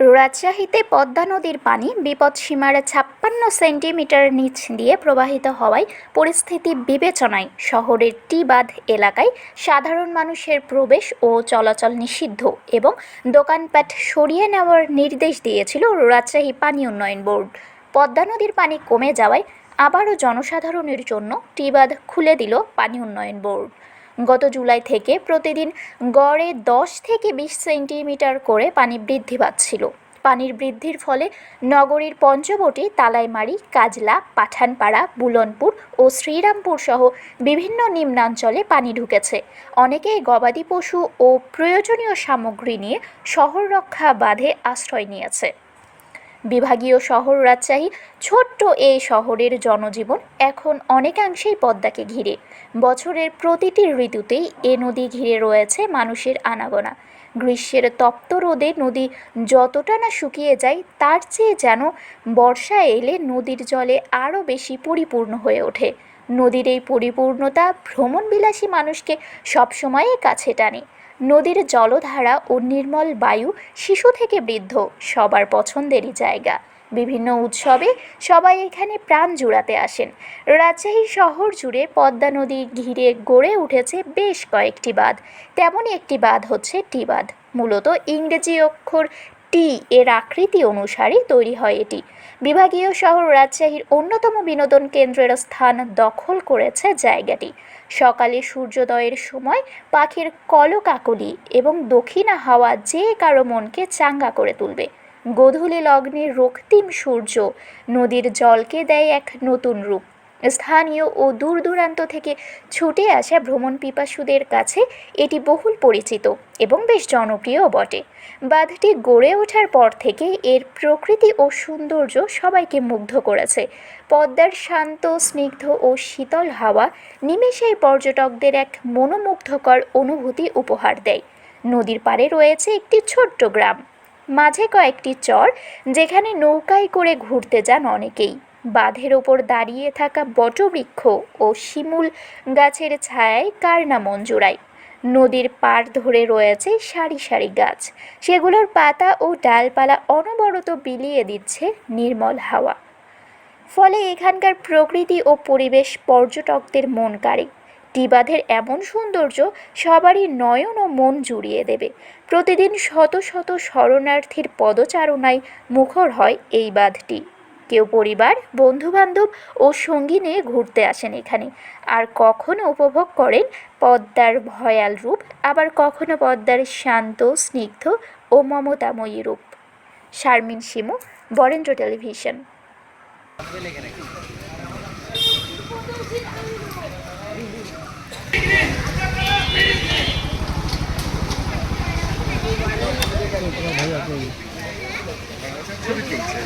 রাজশাহীতে পদ্মা নদীর পানি বিপদসীমার ছাপ্পান্ন সেন্টিমিটার নিচ দিয়ে প্রবাহিত হওয়ায় পরিস্থিতি বিবেচনায় শহরের টিবাঁধ এলাকায় সাধারণ মানুষের প্রবেশ ও চলাচল নিষিদ্ধ এবং দোকানপাট সরিয়ে নেওয়ার নির্দেশ দিয়েছিল রাজশাহী পানি উন্নয়ন বোর্ড। পদ্মা নদীর পানি কমে যাওয়ায় আবারও জনসাধারণের জন্য টিবাঁধ খুলে দিল পানি উন্নয়ন বোর্ড। গত জুলাই থেকে প্রতিদিন গড়ে দশ থেকে বিশ সেন্টিমিটার করে পানি বৃদ্ধি পাচ্ছিল। পানির বৃদ্ধির ফলে নগরীর পঞ্চবটি, তালাইমারি, কাজলা, পাঠানপাড়া, বুলনপুর ও শ্রীরামপুর সহ বিভিন্ন নিম্নাঞ্চলে পানি ঢুকেছে। অনেকেই গবাদি পশু ও প্রয়োজনীয় সামগ্রী নিয়ে শহর রক্ষা বাঁধে আশ্রয় নিয়েছে। বিভাগীয় শহর রাজশাহী, ছোট্ট এই শহরের জনজীবন এখন অনেকাংশেই পদ্মাকে ঘিরে। বছরের প্রতিটি ঋতুতেই এ নদী ঘিরে রয়েছে মানুষের আনাগোনা। গ্রীষ্মের তপ্ত রোদে নদী যতটা না শুকিয়ে যায়, তার চেয়ে যেন বর্ষা এলে নদীর জলে আরও বেশি পরিপূর্ণ হয়ে ওঠে। নদীর এই পরিপূর্ণতা ভ্রমণবিলাসী মানুষকে সবসময় কাছে টানে। নদীর জলধারা ও নির্মল বায়ু শিশু থেকে বৃদ্ধ, সবার পছন্দেরই জায়গা। বিভিন্ন উৎসবে সবাই এখানে প্রাণ জুড়াতে আসেন। রাজশাহী শহর জুড়ে পদ্মা নদী ঘিরে গড়ে উঠেছে বেশ কয়েকটি বাঁধ। তেমনই একটি বাঁধ হচ্ছে টি বাঁধ। মূলত ইংরেজি অক্ষর টি, এর আকৃতি অনুসারে তৈরি হয় এটি। বিভাগীয় শহর রাজশাহীর অন্যতম বিনোদন কেন্দ্রের স্থান দখল করেছে জায়গাটি। সকালে সূর্যোদয়ের সময় পাখির কলকাকলি এবং দক্ষিণা হাওয়া যে কারও মনকে চাঙ্গা করে তুলবে। গোধূলি লগ্নে রক্তিম সূর্য নদীর জলকে দেয় এক নতুন রূপ। স্থানীয় ও দূর দূরান্ত থেকে ছুটে আসা ভ্রমণ পিপাসুদের কাছে এটি বহুল পরিচিত এবং বেশ জনপ্রিয় বটে। বাঁধটি গড়ে ওঠার পর থেকে এর প্রকৃতি ও সৌন্দর্য সবাইকে মুগ্ধ করেছে। পদ্মার শান্ত, স্নিগ্ধ ও শীতল হাওয়া নিমেষেই পর্যটকদের এক মনোমুগ্ধকর অনুভূতি উপহার দেয়। নদীর পাড়ে রয়েছে একটি ছোট্ট গ্রাম। মাঝে কয়েকটি চর, যেখানে নৌকায় করে ঘুরতে যান অনেকেই। বাঁধের ওপর দাঁড়িয়ে থাকা বটবৃক্ষ ও শিমুল গাছের ছায়ায় কার না মন জোড়ায় নদীর পাড় ধরে রয়েছে সারি সারি গাছ। সেগুলোর পাতা ও ডালপালা অনবরত বিলিয়ে দিচ্ছে নির্মল হাওয়া। ফলে এখানকার প্রকৃতি ও পরিবেশ পর্যটকদের মন কাড়ে। টিবাধের এমন সৌন্দর্য সবারই নয়ন ও মন জুড়িয়ে দেবে। প্রতিদিন শত শত শরণার্থীর পদচারণায় মুখর হয় এই বাঁধটি। কেউ পরিবার, বন্ধুবান্ধব ও সঙ্গী নিয়ে ঘুরতে আসেন এখানে। আর কখনো উপভোগ করেন পদ্মার ভয়াল রূপ, আবার কখনো পদ্মার শান্ত, স্নিগ্ধ ও মমতাময়ী রূপ। শারমিন শিমু, বরেন্দ্র টেলিভিশন। ছবি তুলছে।